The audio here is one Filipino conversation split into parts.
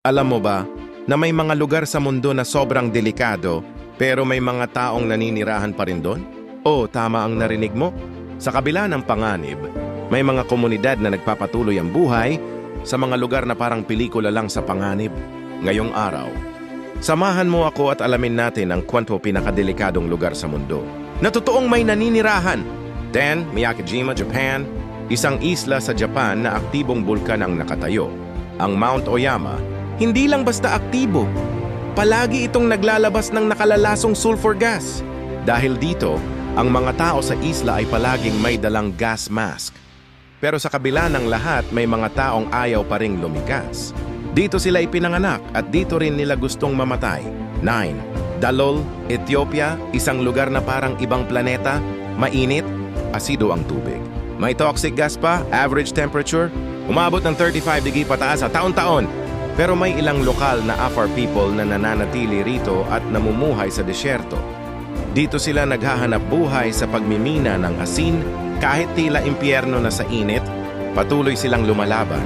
Alam mo ba na may mga lugar sa mundo na sobrang delikado pero may mga taong naninirahan pa rin doon? Oo, tama ang narinig mo. Sa kabila ng panganib, may mga komunidad na nagpapatuloy ang buhay sa mga lugar na parang pelikula lang sa panganib. Ngayong araw, samahan mo ako at alamin natin ang kwanto pinakadelikadong lugar sa mundo. Na totoong may naninirahan. Den, Miyakijima, Japan, isang isla sa Japan na aktibong bulkan ang nakatayo. Ang Mount Oyama, hindi lang basta aktibo. Palagi itong naglalabas ng nakalalasong sulfur gas. Dahil dito, ang mga tao sa isla ay palaging may dalang gas mask. Pero sa kabila ng lahat, may mga taong ayaw pa ring lumikas. Dito sila ipinanganak at dito rin nila gustong mamatay. 9. Dalol, Ethiopia, isang lugar na parang ibang planeta, mainit, asido ang tubig. May toxic gas pa, average temperature, umabot ng 35 degree pataas sa taon-taon. Pero may ilang lokal na Afar people na nananatili rito at namumuhay sa desyerto. Dito sila naghahanap buhay sa pagmimina ng asin kahit tila impyerno na sa init, patuloy silang lumalaban.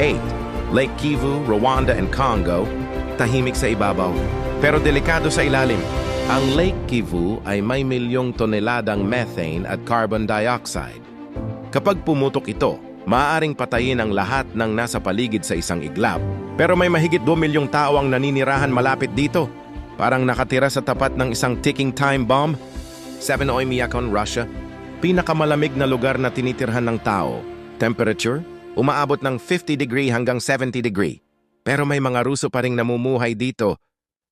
8. Lake Kivu, Rwanda and Congo, tahimik sa ibabaw, pero delikado sa ilalim. Ang Lake Kivu ay may milyong toneladang methane at carbon dioxide. Kapag pumutok ito, maaaring patayin ang lahat ng nasa paligid sa isang iglap. Pero may mahigit 2 milyong tao ang naninirahan malapit dito. Parang nakatira sa tapat ng isang ticking time bomb. 7 Oymyakon, Russia. Pinakamalamig na lugar na tinitirhan ng tao. Temperature? Umaabot ng 50 degree hanggang 70 degree. Pero may mga Ruso pa ring namumuhay dito.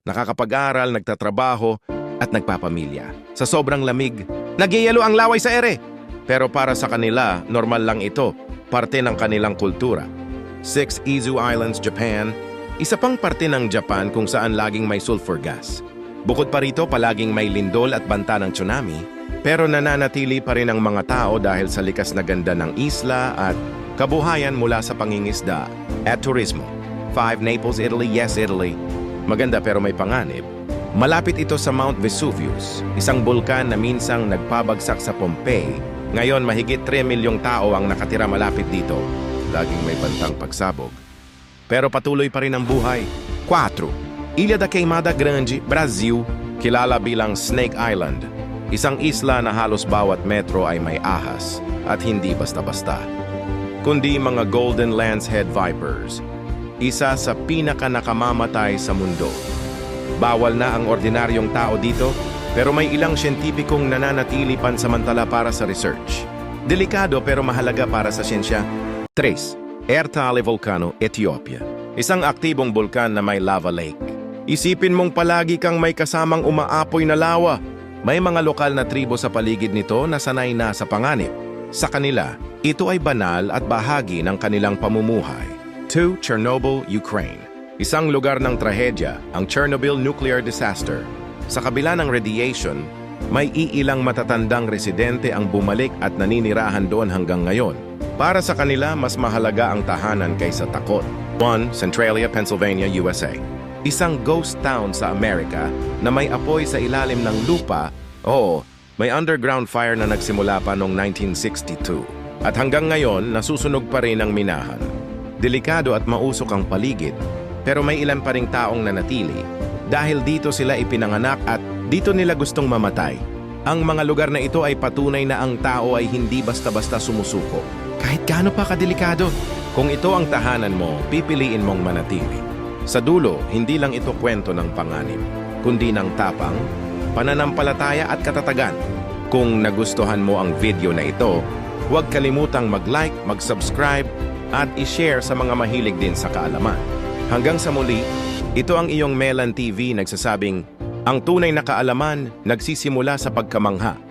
Nakakapag-aral, nagtatrabaho, at nagpapamilya. Sa sobrang lamig, nagyayalo ang laway sa ere. Pero para sa kanila, normal lang ito. Parte ng kanilang kultura. 6 Izu Islands, Japan. Isa pang parte ng Japan kung saan laging may sulfur gas. Bukod pa rito, palaging may lindol at banta ng tsunami. Pero nananatili pa rin ang mga tao dahil sa likas na ganda ng isla at kabuhayan mula sa pangingisda at turismo. 5 Naples, Italy. Yes, Italy. Maganda pero may panganib. Malapit ito sa Mount Vesuvius, isang bulkan na minsang nagpabagsak sa Pompeii. Ngayon, mahigit 3 milyong tao ang nakatira malapit dito. Laging may bantang pagsabog. Pero patuloy pa rin ang buhay. 4. Ilha da Queimada Grande, Brazil, kilala bilang Snake Island. Isang isla na halos bawat metro ay may ahas at hindi basta-basta. Kundi mga Golden Lance Head Vipers, isa sa pinaka nakamamatay sa mundo. Bawal na ang ordinaryong tao dito, pero may ilang siyentipikong nananatili pansamantala para sa research. Delikado pero mahalaga para sa siyensya. 3. Ertale Volcano, Ethiopia. Isang aktibong bulkan na may lava lake. Isipin mong palagi kang may kasamang umaapoy na lawa. May mga lokal na tribo sa paligid nito na sanay na sa panganib. Sa kanila, ito ay banal at bahagi ng kanilang pamumuhay. 2. Chernobyl, Ukraine. Isang lugar ng trahedya, ang Chernobyl nuclear disaster. Sa kabila ng radiation, may iilang matatandang residente ang bumalik at naninirahan doon hanggang ngayon. Para sa kanila, mas mahalaga ang tahanan kaysa takot. 1. Centralia, Pennsylvania, USA. Isang ghost town sa Amerika na may apoy sa ilalim ng lupa. Oo, may underground fire na nagsimula pa noong 1962. At hanggang ngayon, nasusunog pa rin ang minahan. Delikado at mausok ang paligid, pero may ilan pa ring taong nanatili. Dahil dito sila ipinanganak at dito nila gustong mamatay. Ang mga lugar na ito ay patunay na ang tao ay hindi basta-basta sumusuko. Kahit gaano pa kadelikado. Kung ito ang tahanan mo, pipiliin mong manatili. Sa dulo, hindi lang ito kwento ng panganib, kundi ng tapang, pananampalataya at katatagan. Kung nagustuhan mo ang video na ito, huwag kalimutang mag-like, mag-subscribe, at i-share sa mga mahilig din sa kaalaman. Hanggang sa muli, ito ang iyong Melan TV nagsasabing, ang tunay na kaalaman nagsisimula sa pagkamangha